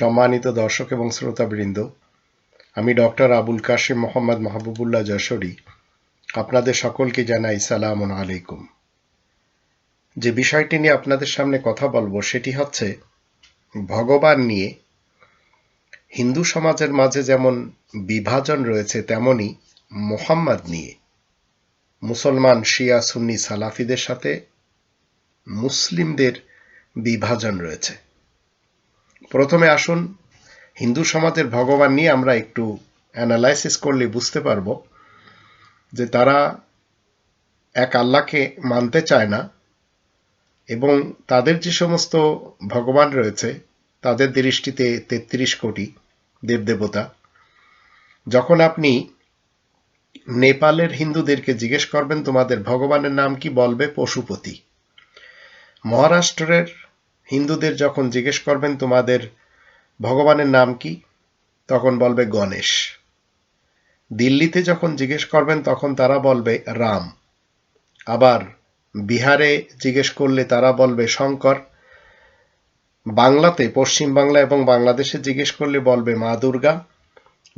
সম্মানিত দর্শক এবং শ্রোতাবৃন্দ, আমি ডক্টর আবুল কাশিম মোহাম্মদ মাহবুবুল্লাহ যশোরী আপনাদের সকলকে জানাই সালাম আলাইকুম। যে বিষয়টি নিয়ে আপনাদের সামনে কথা বলব সেটি হচ্ছে, ভগবান নিয়ে হিন্দু সমাজের মাঝে যেমন বিভাজন রয়েছে, তেমনি মোহাম্মদ নিয়ে মুসলমান, শিয়া, সুন্নি, সালাফিদের সাথে মুসলিমদের বিভাজন রয়েছে। প্রথমে আসুন, হিন্দু সমাজের ভগবান নিয়ে আমরা একটু অ্যানালাইসিস করলে বুঝতে পারব যে তারা এক আল্লাহকে মানতে চায় না এবং তাদের যে সমস্ত ভগবান রয়েছে, তাদের দৃষ্টিতে তেত্রিশ কোটি দেবদেবতা। যখন আপনি নেপালের হিন্দুদেরকে জিজ্ঞেস করবেন, তোমাদের ভগবানের নাম কি? বলবে পশুপতি। মহারাষ্ট্রের হিন্দুদের যখন জিজ্ঞেস করবেন তোমাদের ভগবানের নাম কি, তখন বলবে গণেশ। দিল্লিতে যখন জিজ্ঞেস করবেন, তখন তারা বলবে রাম। আবার বিহারে জিজ্ঞেস করলে তারা বলবে শঙ্কর। বাংলাতে পশ্চিম বাংলা এবং বাংলাদেশে জিজ্ঞেস করলে বলবে মা দুর্গা।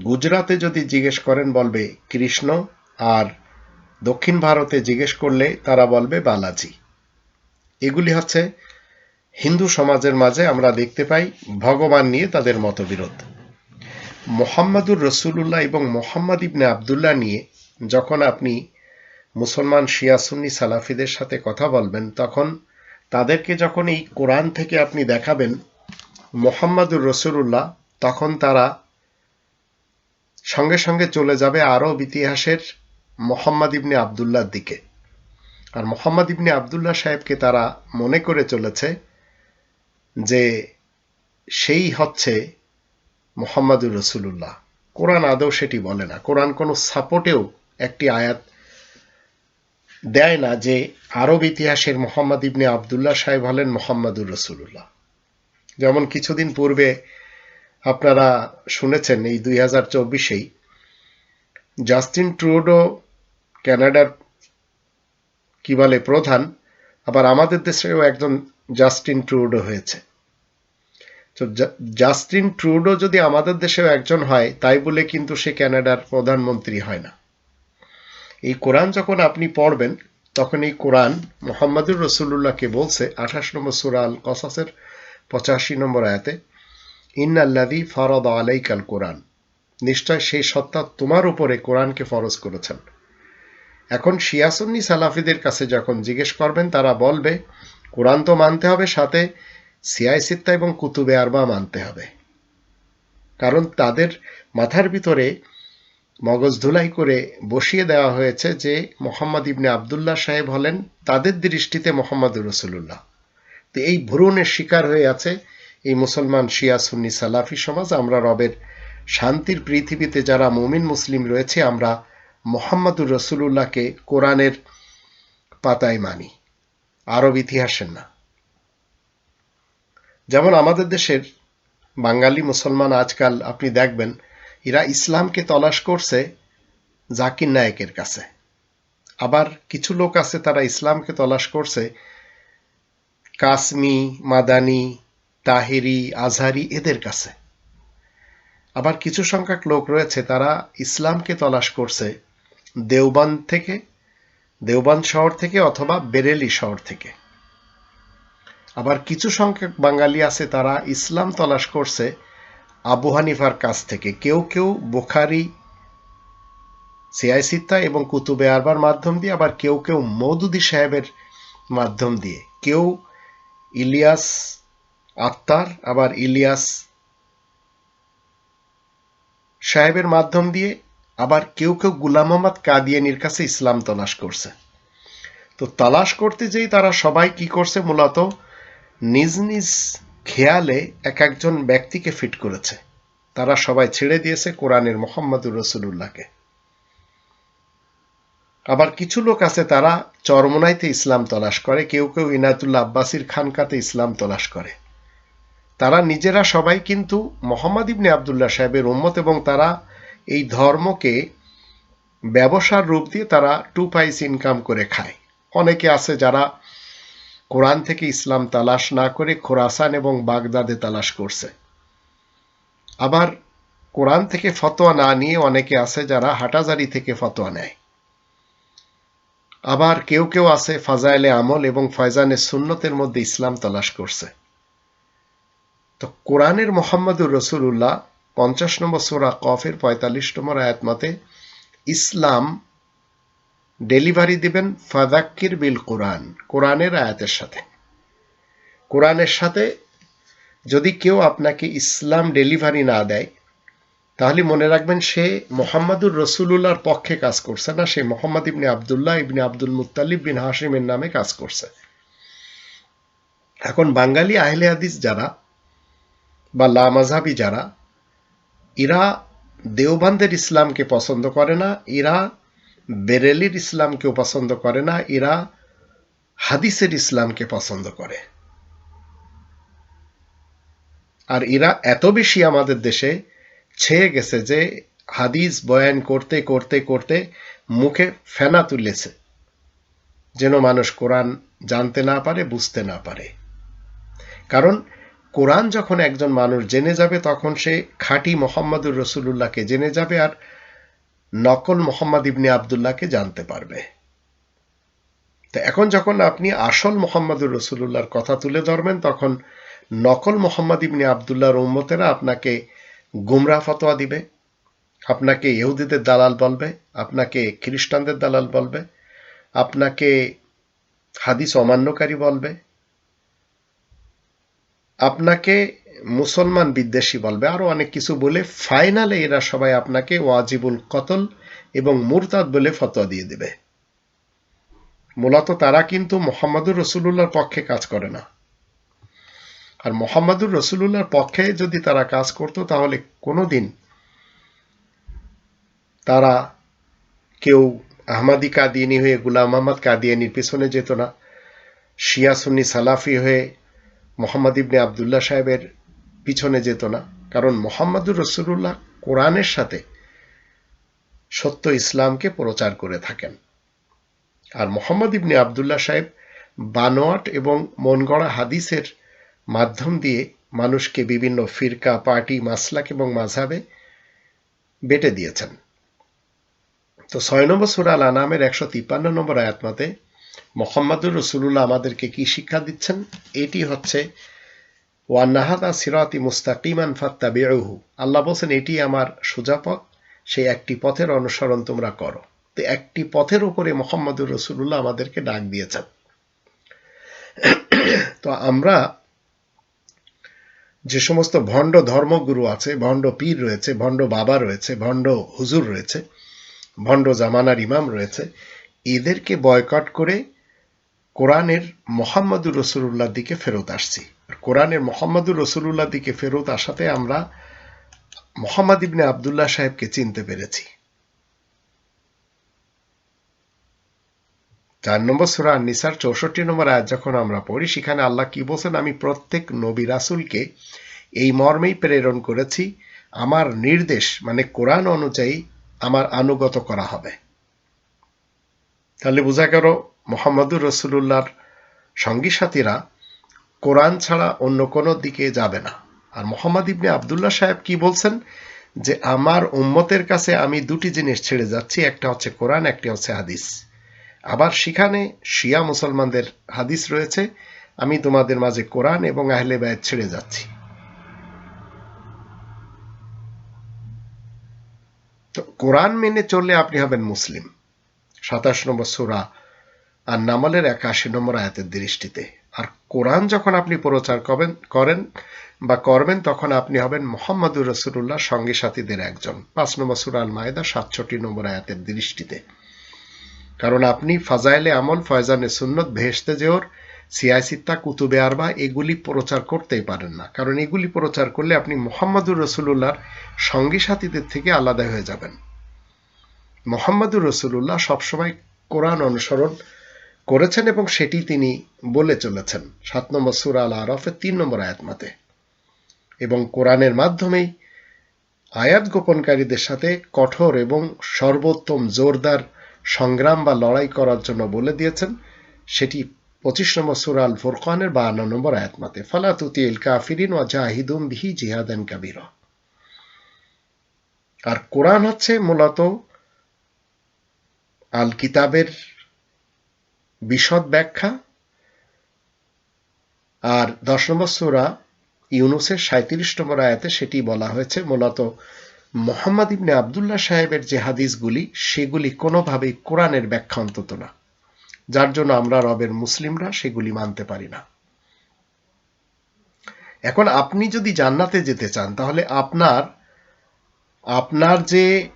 গুজরাতে যদি জিজ্ঞেস করেন, বলবে কৃষ্ণ। আর দক্ষিণ ভারতে জিজ্ঞেস করলে তারা বলবে বালাজি। এগুলি হচ্ছে হিন্দু সমাজের মাঝে আমরা দেখতে পাই ভগবান নিয়ে তাদের মতবিরোধ। মোহাম্মদুর রসুল্লাহ এবং মোহাম্মদ ইবনে আবদুল্লাহ নিয়ে যখন আপনি মুসলমান শিয়া সুন্নি সালাফিদের সাথে কথা বলবেন, তখন তাদেরকে যখন এই কোরআন থেকে আপনি দেখাবেন, মোহাম্মদুর রসুল্লাহ তখন তারা সঙ্গে সঙ্গে চলে যাবে আরব ইতিহাসের মোহাম্মদ ইবনে আবদুল্লার দিকে। আর মোহাম্মদ ইবনে আবদুল্লাহ সাহেবকে তারা মনে করে চলেছে যে সেই হচ্ছে মোহাম্মদুর রসুল্লাহ কোরআন আদৌ সেটি বলে না। কোরআন কোনো সাপোর্টেও একটি আয়াত দেয় না যে আরব ইতিহাসের মোহাম্মদ ইবনে আবদুল্লাহ সাহেব হলেন মোহাম্মদুর রসুল্লাহ যেমন কিছুদিন পূর্বে আপনারা শুনেছেন এই দুই হাজার চব্বিশেই জাস্টিন ট্রুডো, ক্যানাডার কি বলে প্রধান আবার আমাদের দেশেও একজন জাস্টিন ট্রুডো হয়েছে। তো জাস্টিন ট্রুডো যদি আমাদের দেশেও একজন হয়, তাই বলে কিন্তু সে ক্যানাডার প্রধানমন্ত্রী হয় না। এই কোরআন যখন আপনি পড়বেন, তখন এই কোরআন মোহাম্মদুর রসুল্লাহকে বলছে, আঠাশ নম্বর সুরাল কসাসের পঁচাশি নম্বর আয়াতে ইন্নাল্লাদি ফরদ আলাইকাল কোরআন। নিশ্চয় সেই সত্তা তোমার উপরে কোরআনকে ফরজ করেছেন। এখন শিয়াসন্নি সালাফিদের কাছে যখন জিজ্ঞেস করবেন, তারা বলবে, কোরআন তো মানতে হবে, সাথে সিয়াই সিত্তা এবং কুতুবে আরবা মানতে হবে। কারণ তাদের মাথার ভিতরে মগজ ধুলাই করে বসিয়ে দেওয়া হয়েছে যে মোহাম্মদ ইবনে আবদুল্লাহ সাহেব হলেন তাদের দৃষ্টিতে মোহাম্মদ রসুল্লাহ তো এই ভ্রূণের শিকার হয়ে আছে এই মুসলমান শিয়া সুন্নি সালাফি সমাজ। আমরা রবের শান্তির পৃথিবীতে যারা মুমিন মুসলিম রয়েছে, আমরা মোহাম্মদুর রসুল্লাহকে কোরআনের পাতায় মানি। আরব ইতিহাসের না। যেমন আমাদের দেশের বাঙালি মুসলমান আজকাল, আপনি দেখবেন, এরা ইসলামকে তলাশ করছে জাকির নায়কের কাছে। আবার কিছু লোক আছে, তারা ইসলামকে তলাশ করছে। কাসমি মাদানি, তাহেরি, আজহারি, এদের কাছে। আবার কিছু সংখ্যক লোক রয়েছে, তারা ইসলামকে তলাশ করছে দেওবান থেকে, দেওবান শহর থেকে অথবা বেরেলি শহর থেকে। আবার কিছু সংখ্যক বাঙালি আছে তারা ইসলাম তলাশ করছে আবু হানিফার কাছ থেকে। কেউ কেউ বোখারি, সিআই সিত্তা এবং কুতুবে আরবার মাধ্যম দিয়ে, আবার কেউ কেউ মৌদুদি সাহেবের মাধ্যম দিয়ে। কেউ ইলিয়াস আত্মার, আবার ইলিয়াস সাহেবের মাধ্যম দিয়ে আবার কেউ কেউ গুলাম মোহাম্মদ কাদিয়ানির কাছে ইসলাম তলাশ করছে। তো তালাশ করতে যেই তারা সবাই কি করছে মূলত? নিজ নিজ খেয়ালে এক একজন ব্যক্তিকে ফিট করেছে। তারা সবাই ছেড়ে দিয়েছে কোরআনের মোহাম্মদুর রসুল্লাহকে আবার কিছু লোক আছে তারা চরমনাইতে ইসলাম তলাশ করে, কেউ কেউ ইনায়তুল্লাহ আব্বাসির খানকাতে ইসলাম তলাশ করে। তারা নিজেরা সবাই কিন্তু মোহাম্মদ ইবনে আবদুল্লাহ সাহেবের উম্মত এবং তারা এই ধর্মকে ব্যবসার রূপ দিয়ে তারা টু পাইস ইনকাম করে খায়। অনেকে আছে যারা কোরআন থেকে ইসলাম তালাশ না করে খোরাসান এবং বাগদাদে তালাশ করছে। আবার কোরআন থেকে ফতোয়া না নিয়ে অনেকে আছে যারা হাটাজারি থেকে ফতোয়া নেয়। আবার কেউ কেউ আছে ফাজাইলে আমল এবং ফয়জানে সুন্নতের মধ্যে ইসলাম তালাশ করছে। তো কোরআনের মোহাম্মদুর রসুল্লাহ পঞ্চাশ নম্বর সোরা কফের পঁয়তাল্লিশ নম্বর আয়াত মতে, ইসলাম ডেলিভারি দিবেন ফাদাক্কির বিল কোরআন, কোরআনের আয়াতের সাথে। কোরআনের সাথে যদি কেউ আপনাকে ইসলাম ডেলিভারি না দেয়, তাহলে মনে রাখবেন সে মোহাম্মদুর রসুল্লাহর পক্ষে কাজ করছে না, সে মোহাম্মদ ইবনে আবদুল্লাহ ইবনে আব্দুল মুতালিব বিন হাসিমের নামে কাজ করছে। এখন বাঙালি আহলে হাদিস যারা বা লামাজাবি যারা এরা দেওবান্দের ইসলামকে পছন্দ করে না এরা বেরেলির ইসলামকেও পছন্দ করে না এরা হাদিসের ইসলামকে পছন্দ করে। আর এরা এত বেশি আমাদের দেশে ছেয়ে গেছে যে হাদিস বয়ান করতে করতে করতে মুখে ফেনা তুলেছে, যেন মানুষ কোরআন জানতে না পারে, বুঝতে না পারে। কারণ কোরআন যখন একজন মানুষ জেনে যাবে, তখন সে খাঁটি মোহাম্মদুর রসুল্লাহকে জেনে যাবে আর নকল মোহাম্মদ ইবনে আবদুল্লাহকে জানতে পারবে। তো এখন যখন আপনি আসল মোহাম্মদুর রসুল্লাহর কথা তুলে ধরবেন, তখন নকল মোহাম্মদ ইবনে আবদুল্লাহর উম্মতেরা আপনাকে গুমরা ফতোয়া দিবে, আপনাকে ইহুদিদের দালাল বলবে, আপনাকে খ্রিস্টানদের দালাল বলবে, আপনাকে হাদিস অমান্যকারী বলবে আপনাকে মুসলমান বিদ্বেষী বলবে। আরও অনেক কিছু বলে ফাইনালে এরা সবাই আপনাকে ওয়াজিবুল কতল এবং মুরতাদ বলে ফতোয়া দিয়ে দেবে। মূলত তারা কিন্তু মোহাম্মদুর রসুল্লাহর পক্ষে কাজ করে না। আর মোহাম্মদুর রসুল্লাহর পক্ষে যদি তারা কাজ করত, তাহলে কোনোদিন তারা কেউ আহমাদি কাদিয়ানি হয়ে, গুলাম আহমদ কাদিয়ানির পিছনে যেত না, শিয়া সুন্নি সালাফি হয়ে মোহাম্মদ ইবনে আবদুল্লাহ সাহেবের পিছনে যেত না। কারণ মোহাম্মদুর রসুল্লাহ কোরআনের সাথে সত্য ইসলামকে প্রচার করে থাকেন। আর মোহাম্মদ ইবনে আবদুল্লাহ সাহেব বানোয়াট এবং মনগড়া হাদিসের মাধ্যম দিয়ে মানুষকে বিভিন্ন ফিরকা, পার্টি, মাসলাক এবং মাঝাবে বেটে দিয়েছেন। তো ছয় নম্বর সুরাল আনামের একশো তিপ্পান্ন নম্বর আয়াতমাতে মোহাম্মদুর রসুল্লাহ আমাদেরকে কি শিক্ষা দিচ্ছেন? এটি হচ্ছে ওয়ান্নাহাদা সিরাতি মুস্তাকিমান ফাত্তা বেড়হু আল্লাহ বলছেন, এটি আমার সোজা পথ সেই একটি পথের অনুসরণ তোমরা করো। তো একটি পথের উপরে মোহাম্মদুর রসুল্লাহ আমাদেরকে ডাক দিয়েছেন। তো আমরা যে সমস্ত ভণ্ড ধর্মগুরু আছে, ভণ্ড পীর রয়েছে, ভণ্ড বাবা রয়েছে, ভণ্ড হুজুর রয়েছে, ভণ্ড জামানার ইমাম রয়েছে, এদেরকে বয়কট করে কোরআনের মোহাম্মদুর রসুল্লাহর দিকে ফেরত আসছি। কোরআনের মোহাম্মদুর রসুল্লাহ দিকে ফেরত আসাতে আমরা মোহাম্মদ ইবনে আবদুল্লাহ সাহেবকে চিনতে পেরেছি। চার নম্বর সুরা নিসার চৌষট্টি নম্বর আয়াত যখন আমরা পড়ি, সেখানে আল্লাহ কি বলছেন, আমি প্রত্যেক নবী রাসুলকে এই মর্মেই প্রেরণ করেছি, আমার নির্দেশ মানে কোরআন অনুযায়ী আমার আনুগত করা হবে। তাহলে বোঝা গেল মোহাম্মদুর রসুল্লাহর সঙ্গী সাথীরা কোরআন ছাড়া অন্য কোনো দিকে যাবে না। আর মোহাম্মদ ইবনে আবদুল্লাহ সাহেব কি বলছেন? যে আমার উম্মতের কাছে আমি দুটি জিনিস ছেড়ে যাচ্ছি, একটা হচ্ছে কোরআন, একটি হচ্ছে হাদিস। আবার সেখানে শিয়া মুসলমানদের হাদিস রয়েছে, আমি তোমাদের মাঝে কোরআন এবং আহলে ব্যয় ছেড়ে যাচ্ছি। তো কোরআন মেনে চললে আপনি হবেন মুসলিম। সাতাশ নম্বর সুরা আর নামালের একাশি নম্বর আয়াতের দৃষ্টিতে। আর কোরআন যখন আপনি প্রচার করবেন করেন বা করবেন, তখন আপনি হবেন মোহাম্মদুর রসুল্লাহ সঙ্গী সাথীদের একজন। পাঁচ নম্বর সুরাল মায়েদা সাতষট্টি নম্বর আয়াতের দৃষ্টিতে। কারণ আপনি ফাজাইলে আমল, ফয়জানে সুন্নত ভেসতে যেওর সিয়াসিত্তা কুতুবে আরবা, এগুলি প্রচার করতেই পারেন না। কারণ এগুলি প্রচার করলে আপনি মোহাম্মদুর রসুল্লাহর সঙ্গী সাথীদের থেকে আলাদা হয়ে যাবেন। মোহাম্মদুর রসুল্লাহ সবসময় কোরআন অনুসরণ করেছেন এবং সেটি তিনি বলে চলেছেন। সাত নম্বর সুরা আল আরফের তিন নম্বর আয়াত মতে এবং কোরআনের মাধ্যমেই আয়াত গোপনকারীদের সাথে কঠোর এবং সর্বোত্তম জোরদার সংগ্রাম বা লড়াই করার জন্য বলে দিয়েছেন। সেটি পঁচিশ নম্বর সুরা আল ফুরকানের বাহান্ন নম্বর আয়াত মতে ফালাতুতি ইল কাফিরিন ওয়া জাহিদুম বিহি জিহাদান কাবির। আর কোরআন হচ্ছে মূলত আল কিতাবের বিশদ ব্যাখ্যা। আর দশ নম্বর সুরা ইউনুসের সাঁত্রিশ নম্বর আয়াতে সেটি বলা হয়েছে, মূলত মোহাম্মদ ইবনে আবদুল্লাহ সাহেবের যে হাদিসগুলি, সেগুলি কোনোভাবেই কোরআনের ব্যাখ্যা অন্তত না। যার জন্য আমরা রবের মুসলিমরা সেগুলি মানতে পারি না। এখন আপনি যদি জান্নাতে যেতে চান, তাহলে আপনার আপনার যে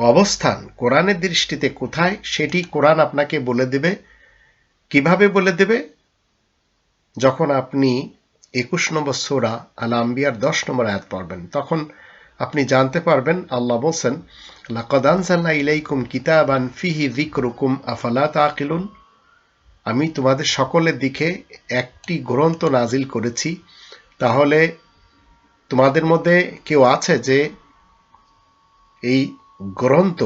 অবস্থান কোরআনের দৃষ্টিতে কোথায়, সেটি কোরআন আপনাকে বলে দেবে। কীভাবে বলে দেবে? যখন আপনি একুশ নম্বর সোরা আল আম্বিয়ার দশ নম্বর আয়াত পড়বেন, তখন আপনি জানতে পারবেন, আল্লাহ বলছেন লাকদানসাল্লা ইলাইকুম কিতাবান ফিহি যিকরুকুম, আফালা তাকিলুন? আমি তোমাদের সকলের দিকে একটি গ্রন্থ নাজিল করেছি। তাহলে তোমাদের মধ্যে কেউ আছে যে এই গ্রন্থ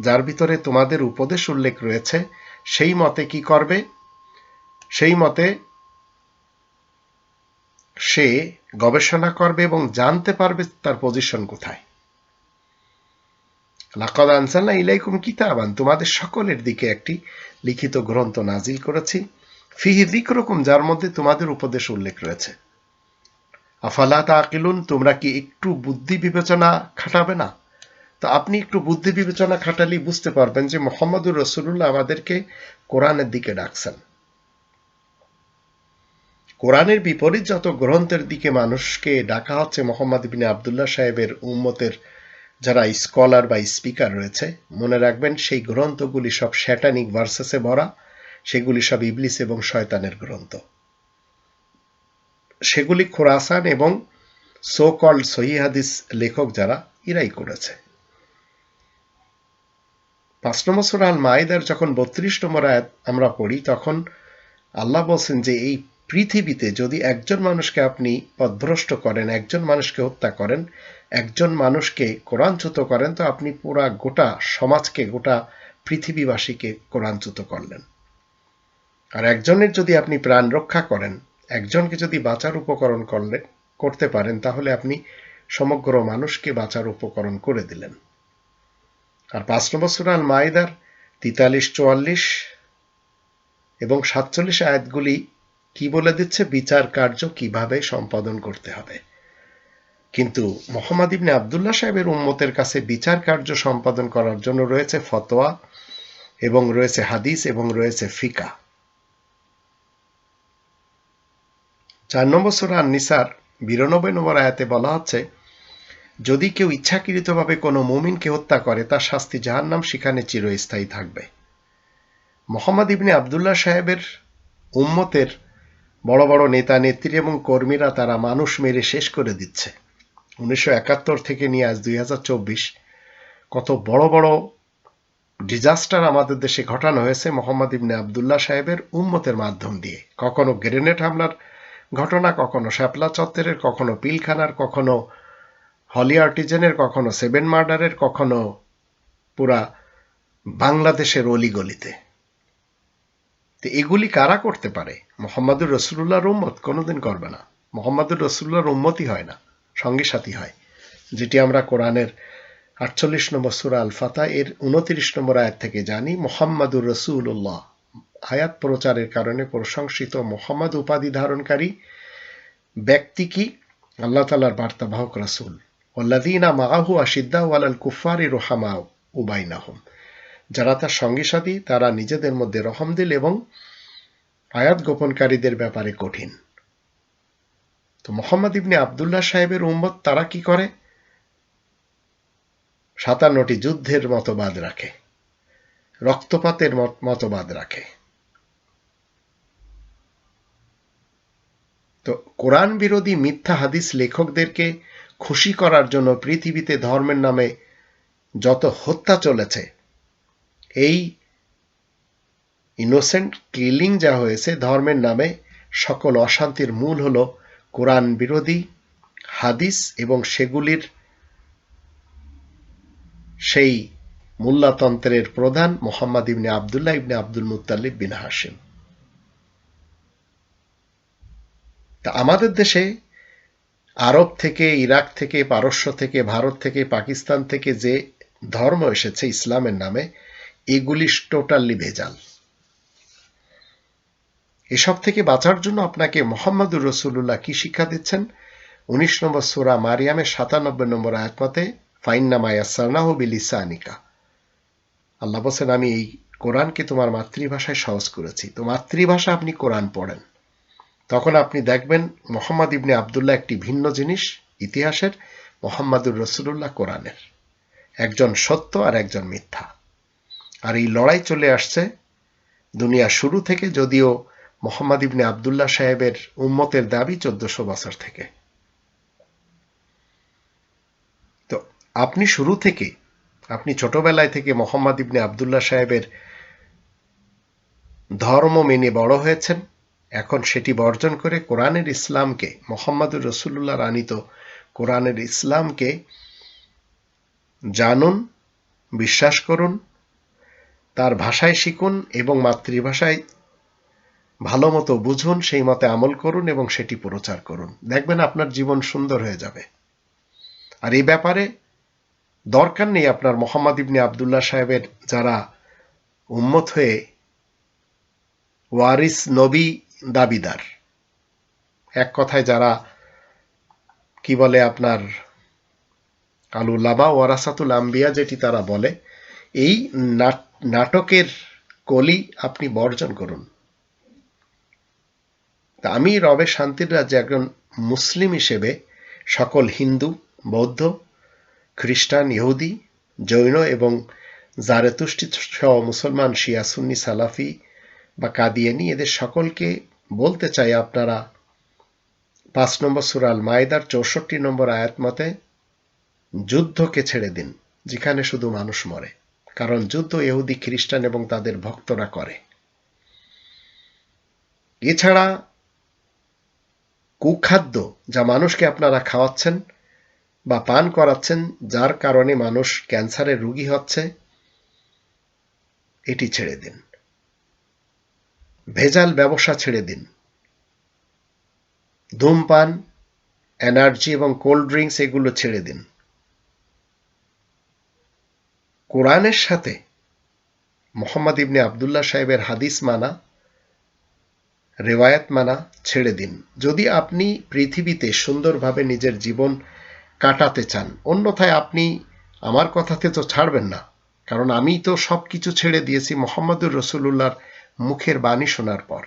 যার ভিতরে তোমাদের উপদেশ উল্লেখ রয়েছে, সেই মতে কি করবে? সেই মতে সে গবেষণা করবে এবং জানতে পারবে তার পজিশন কোথায়। লাকদ আনসাল্লা ইলাইকুম কিতাবান, তোমাদের সকলের দিকে একটি লিখিত গ্রন্থ নাজিল করেছি। ফিহি দিক রকম যার মধ্যে তোমাদের উপদেশ উল্লেখ রয়েছে। আফালা তাকিলুন, তোমরা কি একটু বুদ্ধি বিবেচনা খাটাবে না? তো আপনি একটু বুদ্ধি বিবেচনা খাটালেই বুঝতে পারবেন যে মোহাম্মদুর রসুল্লাহ আমাদেরকে কোরআনের দিকে ডাকছেন। কোরআনের বিপরীত যত গ্রন্থের দিকে মানুষকে ডাকা হচ্ছে, মোহাম্মদ বিন আবদুল্লাহ সাহেবের উম্মতের যারা স্কলার বা স্পিকার রয়েছে, মনে রাখবেন সেই গ্রন্থগুলি সব শ্যাটানিক ভার্সেসে ভরা, সেগুলি সব ইবলিস এবং শয়তানের গ্রন্থ। সেগুলি খোরাসান এবং সো কল্ড সহি হাদিস লেখক যারা ইরাই করেছে। পাঁচ নম্বর সুরাল মায়েদার যখন বত্রিশ নম্বর আয়াত আমরা পড়ি, তখন আল্লাহ বলছেন যে, এই পৃথিবীতে যদি একজন মানুষকে আপনি পদভ্রষ্ট করেন, একজন মানুষকে হত্যা করেন, একজন মানুষকে কোরআনচ্যুত করেন, তো আপনি পুরা গোটা সমাজকে, গোটা পৃথিবীবাসীকে কোরআনচ্যুত করলেন। আর একজনের যদি আপনি প্রাণ রক্ষা করেন, একজনকে যদি বাঁচার উপকরণ করলে, করতে পারেন, তাহলে আপনি সমগ্র মানুষকে বাঁচার উপকরণ করে দিলেন। আর পাঁচ নম্বর সুরাল মাইদার তিতাল্লিশ, চুয়াল্লিশ এবং সাতচল্লিশ আয়াতগুলি কি বলে দিচ্ছে? বিচার কার্য কীভাবে সম্পাদন করতে হবে। কিন্তু মোহাম্মদ ইবনে আবদুল্লাহ সাহেবের উম্মতের কাছে বিচার কার্য সম্পাদন করার জন্য রয়েছে ফতোয়া এবং রয়েছে হাদিস এবং রয়েছে ফিকা। চার নম্বর সুরা নিসার বিরানব্বই নম্বর আয়াতে বলা হচ্ছে যদি কেউ ইচ্ছাকৃতভাবে কোনো মুমিনকে হত্যা করে, তার শাস্তি নাম সেখানে চিরস্থায়ী থাকবে। মোহাম্মদ ইবনে আবদুল্লাহ সাহেবের উম্মতের বড় বড় নেতা, নেত্রী এবং কর্মীরা তারা মানুষ মেরে শেষ করে দিচ্ছে। উনিশশো একাত্তর থেকে নিয়ে আজ দুই কত বড় বড় ডিজাস্টার আমাদের দেশে ঘটানো হয়েছে মোহাম্মদ ইবনে আবদুল্লাহ সাহেবের উম্মতের মাধ্যম দিয়ে। কখনো গ্রেনেড হামলার ঘটনা, কখনো শ্যাপলা চত্বরের, কখনো পিলখানার, কখনো হলি আর্টিজেনের কখনো সেভেন মার্ডারের, কখনো পুরা বাংলাদেশের অলিগলিতে। তো এগুলি কারা করতে পারে? মোহাম্মদুর রসুল্লাহর উম্মত কোনোদিন করবে না। মোহাম্মদুর রসুল্লাহর উম্মতই হয় না, সঙ্গী সাথী হয়। যেটি আমরা কোরআনের আটচল্লিশ নম্বর সুরা আল ফাতা এর উনত্রিশ নম্বর আয়াত থেকে জানি, মোহাম্মদুর রসুল্লাহ আয়াত প্রচারের কারণে প্রশংসিত মোহাম্মদ উপাধি ধারণকারী ব্যক্তি কি? আল্লাহ তালার বার্তাবাহক রাসুল। ওল্লাদিনা মাহু আশিদ্দা ওয়ালাল কুফারি রোহামা উবাইনাহম যারা তার সঙ্গী সাথী তারা নিজেদের মধ্যে রহমদিল এবং আয়াত গোপনকারীদের ব্যাপারে কঠিন। তো মোহাম্মদ ইবনে আবদুল্লাহ সাহেবের উম্মত তারা কি করে? সাতান্নটি যুদ্ধের মতবাদ রাখে। রক্তপাতের মতবাদ রাখে। তো কোরআন বিরোধী মিথ্যা হাদিস লেখকদেরকে খুশি করার জন্য পৃথিবীতে ধর্মের নামে যত হত্যা চলেছে, এই ইনোসেন্ট কিলিং যা হয়েছে, ধর্মের নামে সকল অশান্তির মূল হল কোরআন বিরোধী হাদিস এবং সেগুলির সেই মোল্লাতন্ত্রের প্রধান মোহাম্মদ ইবনে আবদুল্লাহ ইবনে আব্দুল মুতাল্লিব বিন হাসিম তা আমাদের দেশে আরব থেকে, ইরাক থেকে, পারস্য থেকে, ভারত থেকে, পাকিস্তান থেকে যে ধর্ম এসেছে ইসলামের নামে, এগুলি টোটালি ভেজাল। এসব থেকে বাঁচার জন্য আপনাকে মোহাম্মদুর রসুল্লাহ কি শিক্ষা দিচ্ছেন? উনিশ নম্বর সোরা মারিয়ামের সাতানব্বই নম্বর আয়াতমাতে ফাইন্নামায়া সারনাহ বিলিসা আনিকা আল্লাহ বলছেন, আমি এই কোরআনকে তোমার মাতৃভাষায় সহজ করেছি। তো মাতৃভাষা আপনি কোরআন পড়েন। তখন আপনি দেখবেন মোহাম্মদ ইবনে আবদুল্লাহ একটি ভিন্ন জিনিস ইতিহাসের, মোহাম্মদুর রসুল্লাহ কোরআনের। একজন সত্য আর একজন মিথ্যা। আর এই লড়াই চলে আসছে দুনিয়া শুরু থেকে যদিও মোহাম্মদ ইবনে আবদুল্লাহ সাহেবের উম্মতের দাবি চোদ্দশো বছর থেকে। তো আপনি শুরু থেকে, আপনি ছোটবেলায় থেকে মোহাম্মদ ইবনে আবদুল্লাহ সাহেবের ধর্ম মেনে বড় হয়েছেন। এখন সেটি বর্জন করে কোরআনের ইসলামকে, মোহাম্মদুর রসুল্লাহ আনিত কোরআনের ইসলামকে জানুন, বিশ্বাস করুন, তার ভাষায় শিখুন এবং মাতৃভাষায় ভালো মতো বুঝুন, সেই মতে আমল করুন এবং সেটি প্রচার করুন। দেখবেন আপনার জীবন সুন্দর হয়ে যাবে। আর এই ব্যাপারে দরকার নেই আপনার মোহাম্মদ ইবনে আবদুল্লাহ সাহেবের যারা উম্মত হয়ে ওয়ারিস নবী দাবিদার। এক কথায় যারা, কি বলে আপনার আলুল্লামা ওয়ারাসাতুল আম্বিয়া যেটি তারা বলে, এই নাটকের কলি আপনি বর্জন করুন। তা আমি রবে শান্তির রাজ্যে একজন মুসলিম হিসেবে সকল হিন্দু, বৌদ্ধ, খ্রিস্টান, ইহুদি, জৈন এবং জারেতুষ্টি সহ মুসলমান, শিয়া, সুন্নি, সালাফি বা কাদিয়ানি এদের সকলকে বলতে চাই আপনারা, পাঁচ নম্বর সুরাল মায়দার চৌষট্টি নম্বর আয়াত মতে, যুদ্ধকে ছেড়ে দিন, যেখানে শুধু মানুষ মরে, কারণ যুদ্ধ ইহুদি, খ্রিস্টান এবং তাদের ভক্তরা করে। এছাড়া, কুখাদ্য যা মানুষকে আপনারা খাওয়াচ্ছেন বা পান করাচ্ছেন, যার কারণে মানুষ ক্যান্সারের রোগী হচ্ছে, এটি ছেড়ে দিন। ভেজাল ব্যবসা ছেড়ে দিন। ধূমপান, এনার্জি এবং কোল্ড ড্রিঙ্কস এগুলো ছেড়ে দিন। কোরআনের সাথে মোহাম্মদ ইবনে আবদুল্লাহ সাহেবের হাদিস মানা, রেওয়ায়াত মানা ছেড়ে দিন। যদি আপনি পৃথিবীতে সুন্দরভাবে নিজের জীবন কাটাতে চান, অন্যথায় আপনি আমার কথাতে তো ছাড়বেন না, কারণ আমি তো সব কিছু ছেড়ে দিয়েছি, মোহাম্মদুর রসুল্লাহর মুখের বাণী শোনার পর।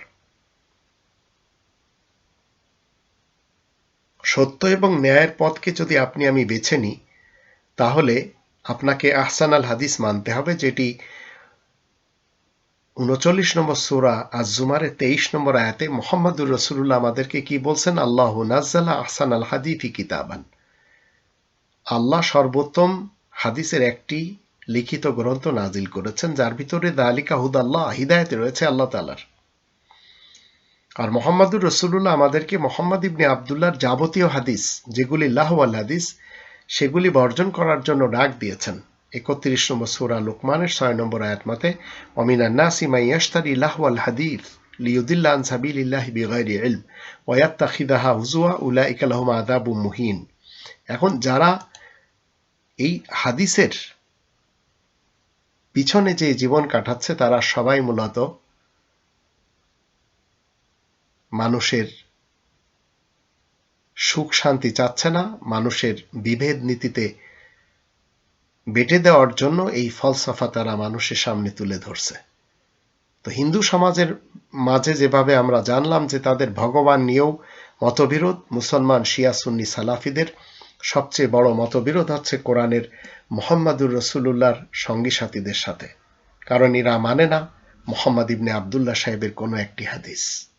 সত্য এবং ন্যায়ের পথকে যদি আপনি আমি বেছে নিই, তাহলে আপনাকে আহসান আল হাদিস মানতে হবে, যেটি উনচল্লিশ নম্বর সুরা আজুমারে তেইশ নম্বর আয়াতে মোহাম্মদুর রসুল্লাহ আমাদেরকে কি বলছেন? আল্লাহ নাজ্জালা আহসান আল হাদিফি কিতাবান। আল্লাহ সর্বোত্তম হাদিসের একটি লিখিত গ্রন্থ নাজিল করেছেন, যার ভিতরে দালিকা হুদাল্লাহ, হিদায়তে রয়েছে আল্লাহ তালার আর মোহাম্মদুর রসুল্লাহ আমাদেরকে মোহাম্মদ ইবনে আবদুল্লাহর যাবতীয় হাদিস, যেগুলি লাহওয়াল হাদিস, সেগুলি বর্জন করার জন্য ডাক দিয়েছেন। একত্রিশ নম্বর সুরা লুকমানের ছয় নম্বর আয়াত মতে, অমিনা নাসিমাই ইয়াস্তারি লাহওয়াল হাদিফ লিউদিল্লা আন সাবিলিল্লাহ বিগাইরি ইলম ওয়াত্তাখিদাহা হুজুয়া, উলাইকা লাহুম আদাবু মুহিন। এখন যারা এই হাদিসের পিছনে যে জীবন কাটাচ্ছে, তারা সবাই মূলত মানুষের সুখ শান্তি চাচ্ছে না, মানুষের বিভেদ নীতিতে বেটে দেওয়ার জন্য এই ফলসফা তারা মানুষের সামনে তুলে ধরছে। তো হিন্দু সমাজের মাঝে যেভাবে আমরা জানলাম যে তাদের ভগবান নিয়েও মতবিরোধ, মুসলমান, শিয়া, সুন্নি, সালাফিদের সবচেয়ে বড় মতবিরোধ হচ্ছে কোরআনের মোহাম্মদুর রসুল্লাহর সঙ্গী সাথীদের সাথে। কারণ এরা মানে না মোহাম্মদ ইবনে আবদুল্লাহ সাহেবের কোনো একটি হাদিস।